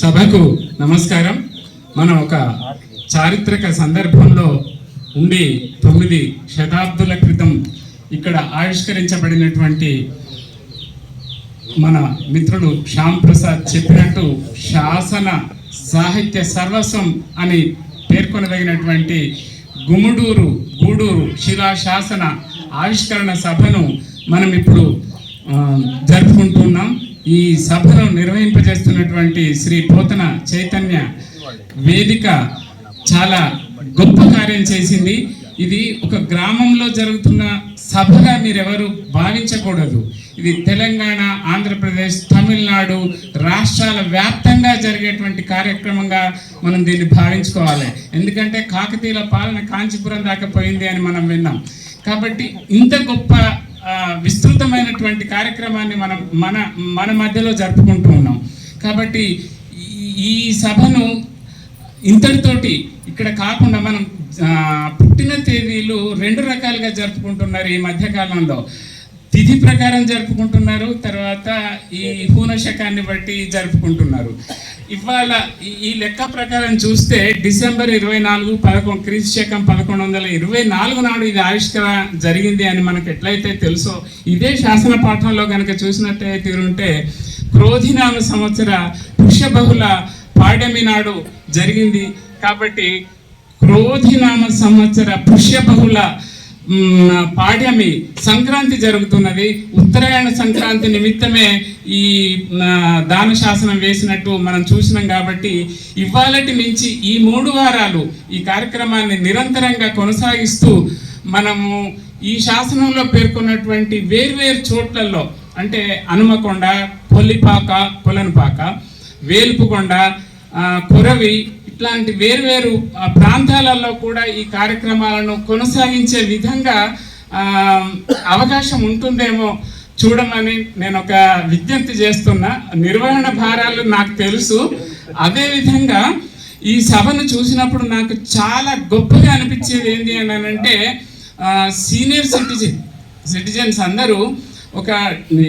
సభకు నమస్కారం. మనం ఒక చారిత్రక సందర్భంలో ఉండి తొమ్మిది శతాబ్దుల క్రితం ఇక్కడ ఆవిష్కరించబడినటువంటి మన మిత్రుడు శ్యామ్ ప్రసాద్ చెప్పినట్టు శాసన సాహిత్య సర్వస్వం అని పేర్కొనదగినటువంటి గుముడూరు గూడూరు శిలా శాసన ఆవిష్కరణ సభను మనం ఇప్పుడు జరుపుకుంటున్నాం. ఈ సభను నిర్వహింపజేస్తున్నటువంటి శ్రీ పోతన చైతన్య వేదిక చాలా గొప్ప కార్యం చేసింది. ఇది ఒక గ్రామంలో జరుగుతున్న సభగా మీరెవరు భావించకూడదు. ఇది తెలంగాణ ఆంధ్రప్రదేశ్ తమిళనాడు రాష్ట్రాల వ్యాప్తంగా జరిగేటువంటి కార్యక్రమంగా మనం దీన్ని భావించుకోవాలి. ఎందుకంటే కాకతీయుల పాలన కాంచీపురం దాకా పోయింది అని మనం విన్నాం. కాబట్టి ఇంత గొప్ప విస్తృతమైనటువంటి కార్యక్రమాన్ని మనం మన మన మధ్యలో జరుపుకుంటూ ఉన్నాం. కాబట్టి ఈ- ఈ సభను ఇంతటితోటి ఇక్కడ కాకుండా మనం పుట్టిన తేదీలు రెండు రకాలుగా జరుపుకుంటున్నారు ఈ మధ్యకాలంలో. తిథి ప్రకారం జరుపుకుంటున్నారు తర్వాత ఈ పూనశకాన్ని బట్టి జరుపుకుంటున్నారు. ఇవాళ ఈ- ఈ లెక్క ప్రకారం చూస్తే డిసెంబర్ ఇరవై నాలుగు పదకొండు క్రీస్తు శకం పదకొండు వందల ఇరవై నాలుగు నాడు ఇది ఆవిష్కరణ జరిగింది అని మనకు ఎట్లయితే తెలుసో ఇదే శాసన పాఠంలో కనుక చూసినట్టయితే ఉంటే క్రోధినామ సంవత్సర పుష్యబహుళ పాడ్యమి నాడు జరిగింది. కాబట్టి క్రోధినామ సంవత్సర పుష్యబహుళ బహుళ పాడ్యమి సంక్రాంతి జరుగుతున్నది. ఉత్తరాయణ సంక్రాంతి నిమిత్తమే ఈ దాన శాసనం వేసినట్టు మనం చూసినాం కాబట్టి ఇవాళటి నుంచి ఈ మూడు వారాలు ఈ కార్యక్రమాన్ని నిరంతరంగా కొనసాగిస్తూ మనము ఈ శాసనంలో పేర్కొన్నటువంటి వేర్వేరు చోట్లలో అంటే హనుమకొండ కొల్లిపాక కొలనుపాక వేల్పుకొండ కొరవి ఇట్లాంటి వేర్వేరు ప్రాంతాలలో కూడా ఈ కార్యక్రమాలను కొనసాగించే విధంగా అవకాశం ఉంటుందేమో చూడమని నేను ఒక విజ్ఞప్తి చేస్తున్నా. నిర్వహణ భారాలు నాకు తెలుసు. అదే విధంగా ఈ సభను చూసినప్పుడు నాకు చాలా గొప్పగా అనిపించేది ఏంటి అని అంటే సీనియర్ సిటిజన్ సిటిజన్స్ అందరూ ఒక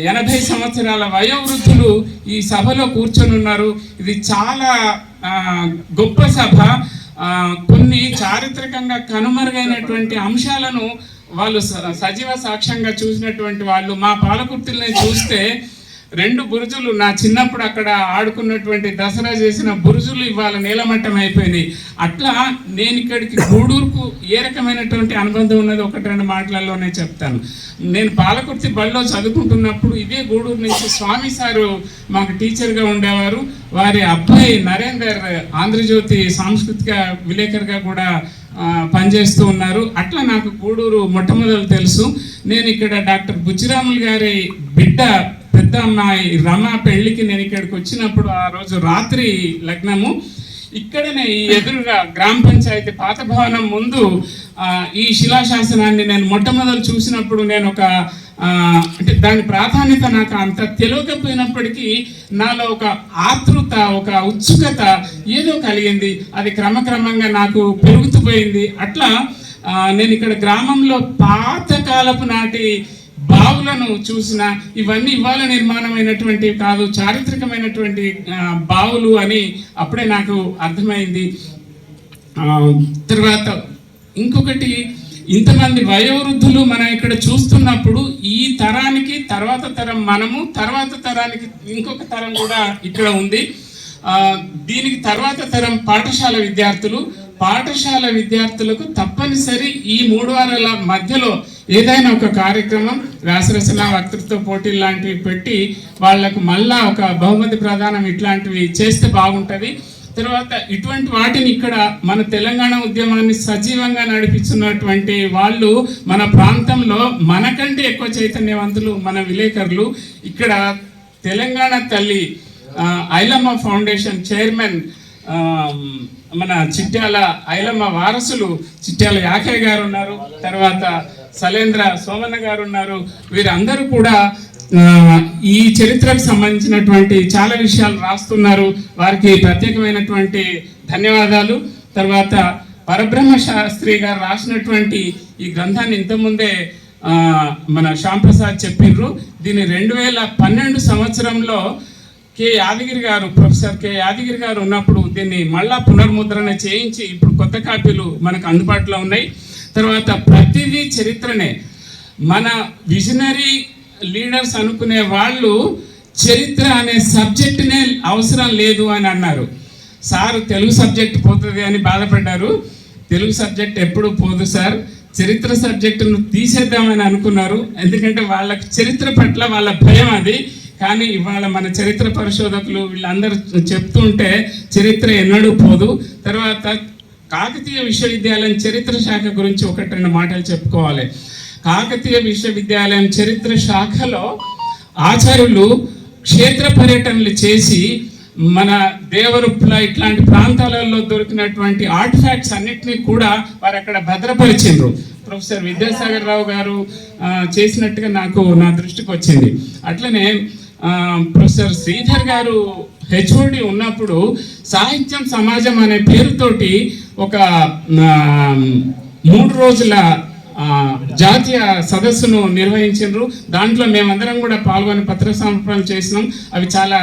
ఎనభై సంవత్సరాల వయోవృద్ధులు ఈ సభలో కూర్చొని ఉన్నారు ఇది చాలా గొప్ప సభ. కొన్ని చారిత్రకంగా కనుమరుగైనటువంటి అంశాలను వాళ్ళు స- సజీవ సాక్ష్యంగా చూసినటువంటి వాళ్ళు మా పాలకుర్తుల్ని చూస్తే రెండు బురుజులు నా చిన్నప్పుడు అక్కడ ఆడుకున్నటువంటి దసరా చేసిన బురుజులు ఇవాళ నీలమట్టం అయిపోయింది. అట్లా నేను ఇక్కడికి గూడూరుకు ఏ రకమైనటువంటి అనుబంధం ఉన్నది ఒకటి రెండు మాటలలోనే చెప్తాను. నేను పాలకుర్తి బడిలో చదువుకుంటున్నప్పుడు ఇదే గూడూరు నుంచి స్వామి సారు మాకు టీచర్గా ఉండేవారు. వారి అబ్బాయి నరేందర్ ఆంధ్రజ్యోతి సాంస్కృతిక విలేకరుగా కూడా పనిచేస్తూ ఉన్నారు. అట్లా నాకు గూడూరు మొట్టమొదలు తెలుసు. నేను ఇక్కడ డాక్టర్ బుచ్చిరాములు గారి బిడ్డ పెద్ద అమ్మాయి రమ పెళ్ళికి నేను ఇక్కడికి వచ్చినప్పుడు ఆ రోజు రాత్రి లగ్నము ఇక్కడనే ఈ ఎదురుగా గ్రామ పంచాయతీ పాత భవనం ముందు ఈ శిలాశాసనాన్ని నేను మొట్టమొదలు చూసినప్పుడు నేను ఒక అంటే దాని ప్రాధాన్యత నాకు అంత తెలియకపోయినప్పటికీ నాలో ఒక ఆతృత ఒక ఉత్సుకత ఏదో కలిగింది. అది క్రమక్రమంగా నాకు పెరుగుతూ పోయింది. అట్లా నేను ఇక్కడ గ్రామంలో పాతకాలపు నాటి బావులను చూసిన ఇవన్నీ ఇవాళ నిర్మాణమైనటువంటి కాదు చారిత్రకమైనటువంటి బావులు అని అప్పుడే నాకు అర్థమైంది. తర్వాత ఇంకొకటి ఇంతమంది వయోవృద్ధులు మనం ఇక్కడ చూస్తున్నప్పుడు ఈ తరానికి తర్వాత తరం మనము తర్వాత తరానికి ఇంకొక తరం కూడా ఇక్కడ ఉంది. దీనికి తర్వాత తరం పాఠశాల విద్యార్థులు. పాఠశాల విద్యార్థులకు తప్పనిసరి ఈ మూడు వారాల మధ్యలో ఏదైనా ఒక కార్యక్రమం రాసరసన వక్తృత్వ పోటీలు లాంటివి పెట్టి వాళ్ళకు మళ్ళా ఒక బహుమతి ప్రదానం ఇట్లాంటివి చేస్తే బాగుంటుంది. తర్వాత ఇటువంటి వాటిని ఇక్కడ మన తెలంగాణ ఉద్యమాన్ని సజీవంగా నడిపిస్తున్నటువంటి వాళ్ళు మన ప్రాంతంలో మనకంటే ఎక్కువ చైతన్యవంతులు మన విలేకరులు. ఇక్కడ తెలంగాణ తల్లి ఐలమ్మ ఫౌండేషన్ చైర్మన్ మన చిట్యాల ఐలమ్మ వారసులు చిట్యాల యాకే గారు ఉన్నారు. తర్వాత సలేంద్ర సోమన్న గారు ఉన్నారు వీరందరూ కూడా ఈ చరిత్రకు సంబంధించినటువంటి చాలా విషయాలు రాస్తున్నారు. వారికి ప్రత్యేకమైనటువంటి ధన్యవాదాలు. తర్వాత పరబ్రహ్మ శాస్త్రి గారు రాసినటువంటి ఈ గ్రంథాన్ని ఇంతకుముందే మన శ్యాంప్రసాద్ చెప్పిండ్రు దీన్ని రెండు వేల పన్నెండు సంవత్సరంలో కె యాదగిరి గారు ప్రొఫెసర్ కె యాదగిరి గారు ఉన్నప్పుడు దీన్ని మళ్ళా పునర్ముద్రణ చేయించి ఇప్పుడు కొత్త కాపీలు మనకు అందుబాటులో ఉన్నాయి. తర్వాత ప్రతిదీ చరిత్రనే. మన విజనరీ లీడర్స్ అనుకునే వాళ్ళు చరిత్ర అనే సబ్జెక్టునే అవసరం లేదు అని అన్నారు. సార్ తెలుగు సబ్జెక్ట్ పోతుంది అని బాధపడ్డారు. తెలుగు సబ్జెక్ట్ ఎప్పుడు పోదు సార్. చరిత్ర సబ్జెక్టును తీసేద్దామని అనుకున్నారు. ఎందుకంటే వాళ్ళకి చరిత్ర పట్ల వాళ్ళ భయం అది. కానీ ఇవాళ మన చరిత్ర పరిశోధకులు వీళ్ళందరూ చెప్తుంటే చరిత్ర ఎన్నడూ పోదు. తర్వాత కాకతీయ విశ్వవిద్యాలయం చరిత్ర శాఖ గురించి ఒకటి రెండు మాటలు చెప్పుకోవాలి. కాకతీయ విశ్వవిద్యాలయం చరిత్ర శాఖలో ఆచార్యులు క్షేత్ర పర్యటనలు చేసి మన దేవరుప్పుల ఇట్లాంటి ప్రాంతాలలో దొరికినటువంటి ఆర్ట్ ఫ్యాక్ట్స్ అన్నిటినీ కూడా వారు అక్కడ భద్రపరిచిండ్రు. ప్రొఫెసర్ విద్యాసాగర్ రావు గారు చేసినట్టుగా నాకు నా దృష్టికి వచ్చింది. అట్లనే ప్రొఫెసర్ శ్రీధర్ గారు హెచ్ఓడి ఉన్నప్పుడు సాహిత్యం సమాజం అనే పేరుతోటి ఒక మూడు రోజుల జాతీయ సదస్సును నిర్వహించారు దాంట్లో మేమందరం కూడా పాల్గొని పత్ర సమర్పణలు చేసినాం. అవి చాలా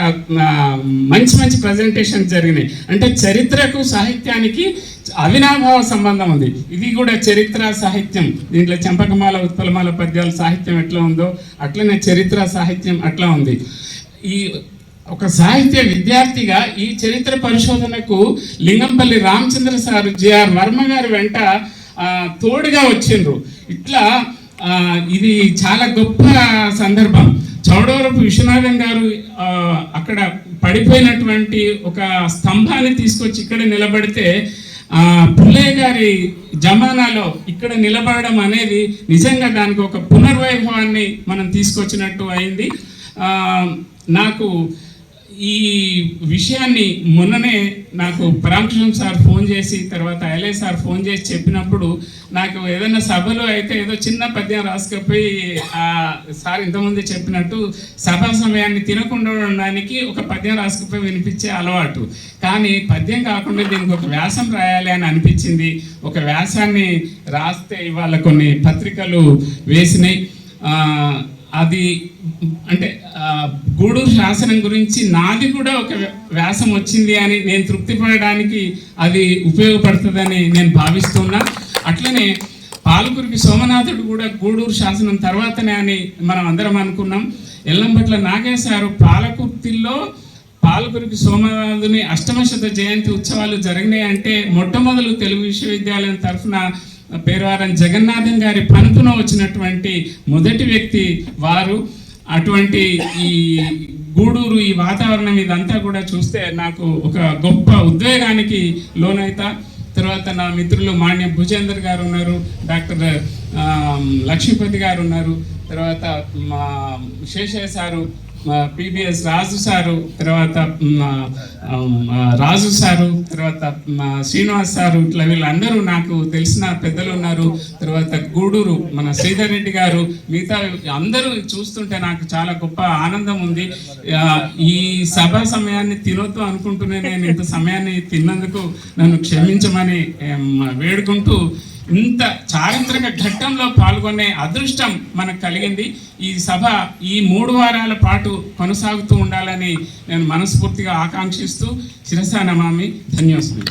మంచి మంచి ప్రజెంటేషన్ జరిగినాయి. అంటే చరిత్రకు సాహిత్యానికి అవినాభావ సంబంధం ఉంది. ఇది కూడా చరిత్ర సాహిత్యం. దీంట్లో చంపకమాల ఉత్పలమాల పద్యాల సాహిత్యం ఎట్లా ఉందో అట్లనే చరిత్ర సాహిత్యం అట్లా ఉంది. ఈ ఒక సాహిత్య విద్యార్థిగా ఈ చరిత్ర పరిశోధనకు లింగంపల్లి రామచంద్ర సార్ జిఆర్ వర్మ గారి వెంట తోడుగా వచ్చిండ్రు. ఇట్లా ఇది చాలా గొప్ప సందర్భం. చౌడవరపు విశ్వనాథం గారు అక్కడ పడిపోయినటువంటి ఒక స్తంభాన్ని తీసుకొచ్చి ఇక్కడ నిలబడితే పుల్లయ్య గారి జమానాలో ఇక్కడ నిలబడడం అనేది నిజంగా దానికి ఒక పునర్వైభవాన్ని మనం తీసుకొచ్చినట్టు అయింది. నాకు ఈ విషయాన్ని మొన్ననే నాకు పరామకృష్ణ సార్ ఫోన్ చేసి తర్వాత ఐలే సార్ ఫోన్ చేసి చెప్పినప్పుడు నాకు ఏదైనా సభలో అయితే ఏదో చిన్న పద్యం రాసుకపోయి ఆ సార్ ఇంతకుముందు చెప్పినట్టు సభా సమయాన్ని తినకుండా ఉండడానికి ఒక పద్యం రాసుకుపోయి వినిపించే అలవాటు. కానీ పద్యం కాకుండా దీనికి ఒక వ్యాసం రాయాలి అని అనిపించింది. ఒక వ్యాసాన్ని రాస్తే ఇవాళ కొన్ని పత్రికలు వేసినాయి. అది అంటే గూడూరు శాసనం గురించి నాది కూడా ఒక వ్యాసం వచ్చింది అని నేను తృప్తి పడడానికి అది ఉపయోగపడుతుందని నేను భావిస్తున్నా. అట్లనే పాలకురికి సోమనాథుడు కూడా గూడూరు శాసనం తర్వాతనే అని మనం అందరం అనుకున్నాం. ఎల్లంపట్ల నాగేశారు పాలకుర్తిలో పాలకురికి సోమనాథుని అష్టమశత జయంతి ఉత్సవాలు జరిగినాయి అంటే మొట్టమొదలు తెలుగు విశ్వవిద్యాలయం తరఫున పేరువారం జగన్నాథం గారి పనుపున వచ్చినటువంటి మొదటి వ్యక్తి వారు. అటువంటి ఈ గూడూరు ఈ వాతావరణం ఇదంతా కూడా చూస్తే నాకు ఒక గొప్ప ఉద్వేగానికి లోనైతా. తర్వాత నా మిత్రులు మాన్య భుజేందర్ గారు ఉన్నారు డాక్టర్ లక్ష్మీపతి గారు ఉన్నారు. తర్వాత మా Seshaiah sir PBS Raju sir తర్వాత రాజు సారు తర్వాత శ్రీనివాస్ సారు ఇట్లా వీళ్ళందరూ నాకు తెలిసిన పెద్దలు ఉన్నారు. తర్వాత గూడూరు మన శ్రీధర్ రెడ్డి గారు మిగతా అందరూ చూస్తుంటే నాకు చాలా గొప్ప ఆనందం ఉంది. ఈ సభ సమయాన్ని తినొద్దు అనుకుంటూనే నేను ఇంత సమయాన్ని తిన్నందుకు నన్ను క్షమించమని వేడుకుంటూ ఇంత చారిత్రక ఘట్టంలో పాల్గొనే అదృష్టం మనకు కలిగింది. ఈ సభ ఈ మూడు వారాల పాటు కొనసాగుతూ ఉండాలని నేను మనస్ఫూర్తిగా ఆకాంక్షిస్తూ శిరసా నమామి ధన్యోస్మి